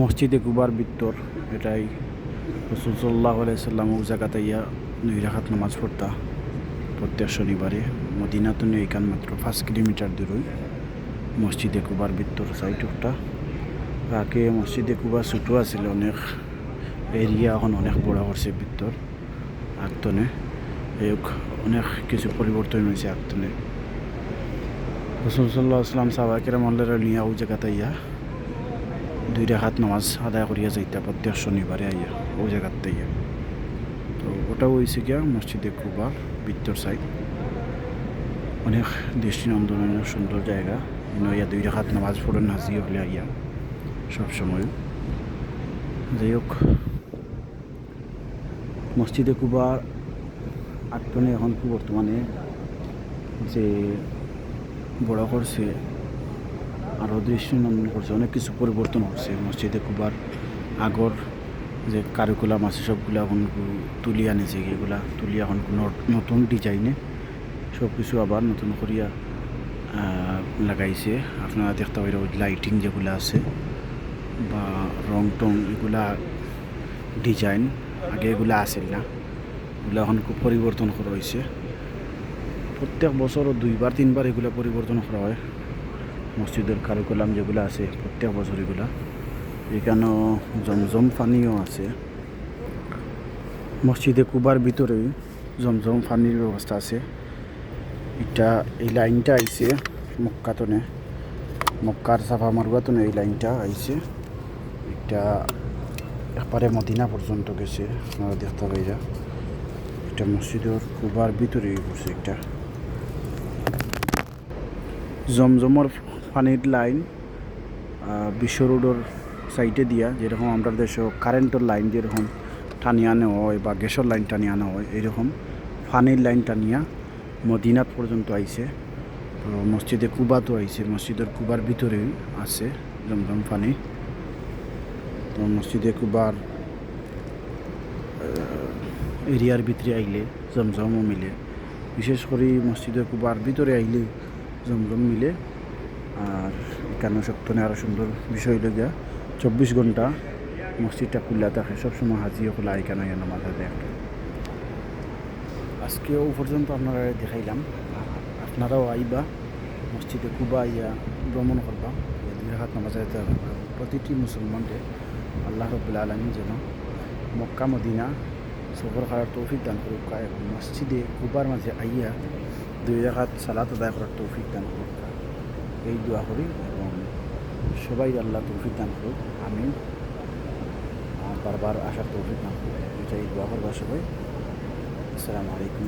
মসজিদে কুবার বিত্তর, এটাই রসুল সাল্লাহ আলাইসাল্লাম ও জায়গাতে ইয়া দুই রাখাত নামাজ পড়তা প্রত্যেক শনিবারে। মদিনা তো নেই এখান মাত্র পাঁচ কিলোমিটার দূরই মসজিদে কুবার বিত্তর সাইড ওটা আগে মসজিদে কুবা ছোটো আছিল, অনেক এরিয়া এখন অনেক বড় করছে বিত্তর আগতনে অনেক কিছু পরিবর্তন হয়েছে আগতনে রসুল সাল্লাহ আসলাম সাবাকের মল্লের নিয়ে ও জায়গাতে ইয়া দুই রাখাত নামাজ আদায় করিয়া যাইতা প্রত্যেক শনিবারে আইয়া ও জায়গাতে ইয়া তো ওটা হয়েছে গিয়া মসজিদে কুবার বিত্তর সাইড। অনেক দৃষ্টিনন্দনের সুন্দর জায়গা। ইয়া দুই রাখাত নামাজ পড়েন হাজি হলে আইয়া সবসময় যাই হোক, মসজিদে কুবার আটটনে এখন বর্তমানে যে বড় করছে আরও দৃষ্টিনন্দন করছে, অনেক কিছু পরিবর্তন হচ্ছে। মসজিদে কুবার, আগর যে কারিকুলাম আছে, সবগুলো এখন তুলি আনিছে, এগুলা তুলি এখন নতুন ডিজাইনে সব কিছু আবার নতুন করিয়া লাগাইছে। আপনারা দেখতে ওই লাইটিং যেগুলো আছে বা রং টং, এগুলা ডিজাইন আগে এগুলা আসিল না। এগুলো এখন খুব পরিবর্তন করা হয়েছে প্রত্যেক বছর দুইবার, তিনবার এগুলো পরিবর্তন করা হয়। মসজিদের কারিকুলাম যেগুলো আছে, প্রত্যেক বছর এগুলা। এখানেও জমজম পানিও আছে। মসজিদে কুবার ভিতরে জমজম পানির ব্যবস্থা আছে। এটা, এই লাইনটা আইছে মক্কাতনে। মক্কার সাফা মারুয়াতনে এই লাইনটা আইছে। এটা একবারে মদিনা পর্যন্ত গেছে, আপনারা দেখতে পাইরা। এটা মসজিদের কুবার ভিতরে পড়ছে একটা জমজমর পানির লাইন বিশ্ব রোডের সাইডে দিয়া যেরকম আমরা দেশ কারেন্টের লাইন যেরকম টানিয়ে আনা হয় বা গ্যাসের লাইন টানিয়ে আনা হয়, এরকম পানির লাইন টানিয়া মদিনাত পর্যন্ত আইছে। তো মসজিদে কুবাতো আইছে, মসজিদের কুবার ভিতরে আছে জমজম পানি। তো মসজিদে কুবার এরিয়ার ভিতরে আইলে জমজমও মিলে। বিশেষ করে মসজিদে কুবার ভিতরে আইলে জমজম মিলে। এখানে সপ্তাহে আরও সুন্দর বিষয় হইল গিয়া, চব্বিশ ঘণ্টা মসজিদটা খুলা থাকে, সবসময় হাজি হাজিও খোলা এখানে নামাজ আদায় করে? আজকেও পর্যন্ত আপনারা দেখাইলাম। আপনারাও আইবা, মসজিদে কুবা ইয়া ভ্রমণ করবা। হাত নামাজ প্রতিটি মুসলমানকে আল্লাহ রবুল্লা আলমী যেন মক্কা, মদিনা সফর করার তৌফিক দান করুক। মসজিদে কুবার মাঝে আইয়া দুই রাখাত সালাত আদায় করার তৌফিক দান করুক। এই দোয়া করি এবং সবাই আল্লাহ তৌফিক দান করুক আমি বারবার আসার তৌফিক দান করুক, এটাই দোয়া করবার সবাই। আসসালামু আলাইকুম।